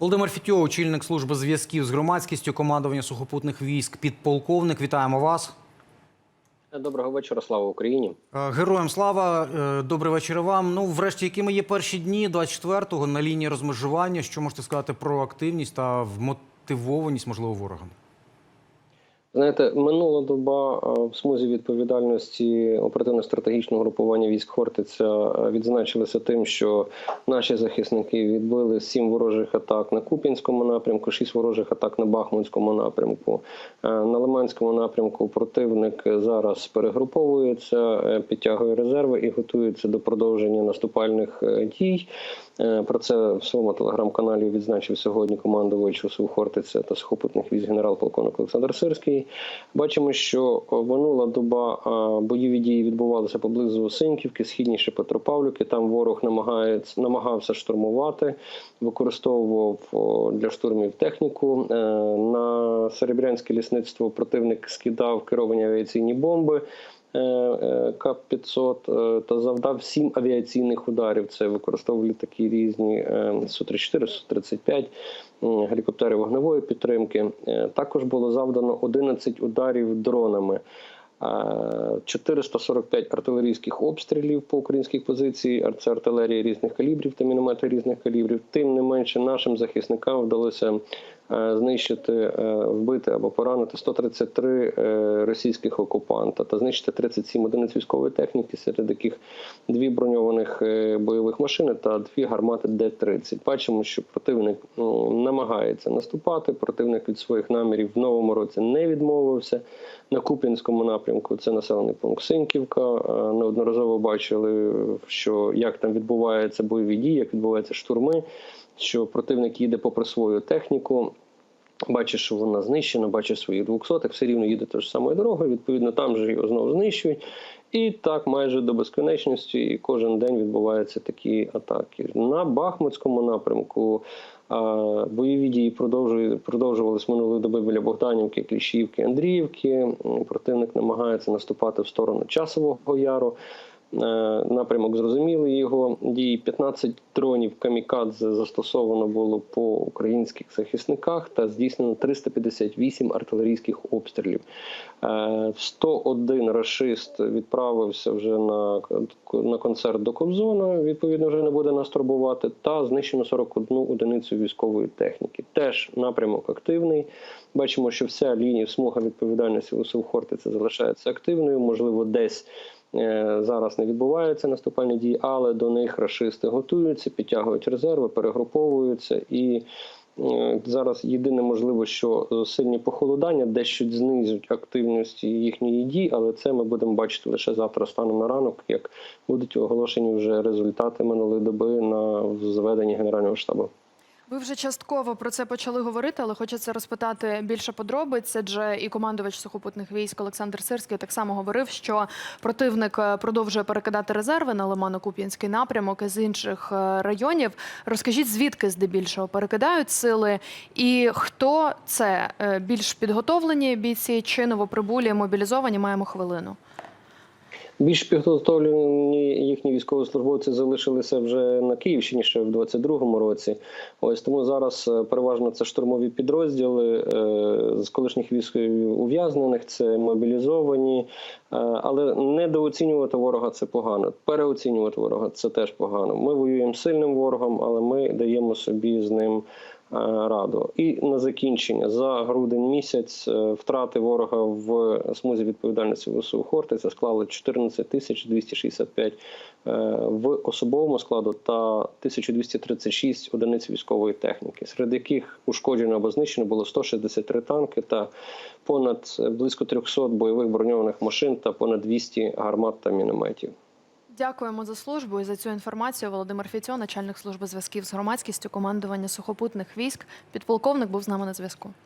Володимир Фітьо, очільник служби зв'язків з громадськістю командування сухопутних військ, підполковник. Вітаємо вас. Доброго вечора, слава Україні. Е, Героям слава, Е, добрий вечір вам. Ну, врешті, якими є перші дні 24-го на лінії розмежування? Що можете сказати про активність та вмотивованість, можливо, ворога? Знаєте, минула доба в смузі відповідальності оперативно-стратегічного групування військ Хортиця відзначилися тим, що наші захисники відбили сім ворожих атак на Куп'янському напрямку, шість ворожих атак на Бахмутському напрямку. На Лиманському напрямку противник зараз перегруповується, е, підтягує резерви і готується до продовження наступальних е, дій. Е, Про це в своєму телеграм-каналі відзначив сьогодні командувач УСУ Хортиця та сухопутних військ генерал-полковник Олександр Сирський. Бачимо, що минула доба бойові дії відбувалися поблизу Синьківки, східніше Петропавлівки. Там ворог намагається намагався штурмувати, використовував для штурмів техніку. Е, На Серебрянське лісництво противник скидав керовані авіаційні бомби. Е, е, К-500 е, та завдав сім авіаційних ударів. Це використовували такі різні е, Су-34, Су-35, гелікоптери вогневої підтримки. Також було завдано 11 ударів дронами. Е, 445 артилерійських обстрілів по українській позиції, це артилерія різних калібрів та міномети різних калібрів. Тим не менше, нашим захисникам вдалося знищити, е, вбити або поранити 133 е, російських окупанта та знищити 37 одиниць військової техніки, серед яких дві броньованих е, бойових машини та дві гармати Д-30. Бачимо, що противник ну, намагається наступати. Противник від своїх намірів в новому році не відмовився. На Куп'янському напрямку це населений пункт Синьківка. Е, Неодноразово бачили, що як там відбуваються бойові дії, як відбуваються штурми, що противник їде попри свою техніку. Бачить, що вона знищена, бачить своїх двохсотих, все рівно їде тою ж самою дорогою. Відповідно, там же його знову знищують. І так майже до безконечності, і кожен день відбуваються такі атаки. На Бахмутському напрямку бойові дії продовжувалися минулої доби біля Богданівки, Кліщівки, Андріївки. Противник намагається наступати в сторону Часового Яру. Е, Напрямок зрозумілий його дії. 15 дронів камікадзе застосовано було по українських захисниках та здійснено 358 артилерійських обстрілів. Е, 101 рашист відправився вже на, на концерт до Кобзона. Відповідно, вже не буде нас турбувати. Та знищено 41 одиницю військової техніки. Теж напрямок активний. Бачимо, що вся лінія смуга відповідальності УСУ Хортиця залишається активною. Можливо, десь. Е, Зараз не відбуваються наступальні дії, але до них рашисти готуються, підтягують резерви, перегруповуються. І е, зараз єдине можливо, що е, сильні похолодання дещо знизять активність їхньої дії, але це ми будемо бачити лише завтра станом на ранок, як будуть оголошені вже результати минулої доби на зведенні Генерального штабу. Ви вже частково про це почали говорити, але хочеться розпитати більше подробиць. Адже і командувач сухопутних військ Олександр Сирський так само говорив, що противник е, продовжує перекидати резерви на Лимано-Куп'янський напрямок із інших е, районів. Розкажіть, звідки здебільшого перекидають сили, і хто це Е, більш підготовлені бійці чи новоприбулі мобілізовані? Маємо хвилину. Більш підготовлені їхні військовослужбовці залишилися вже на Київщині ще в 22-му році. Ось тому зараз е, переважно це штурмові підрозділи е, з колишніх військ ув'язнених, це мобілізовані, Е, але недооцінювати ворога це погано. Переоцінювати ворога це теж погано. Ми воюємо сильним ворогом, але ми даємо собі з ним. Е, Раду і на закінчення за грудень місяць е, втрати ворога в смузі відповідальності ВСУ Хортиця склали 14 тисяч 265 е, в особовому складу та 1236 одиниць військової техніки, серед яких ушкоджено або знищено було 163 танки та понад близько 300 бойових броньованих машин та понад 200 гармат та мінометів. Дякуємо за службу і за цю інформацію. Володимир Фіцьо, начальник служби зв'язків з громадськістю командування сухопутних військ. Підполковник був з нами на зв'язку.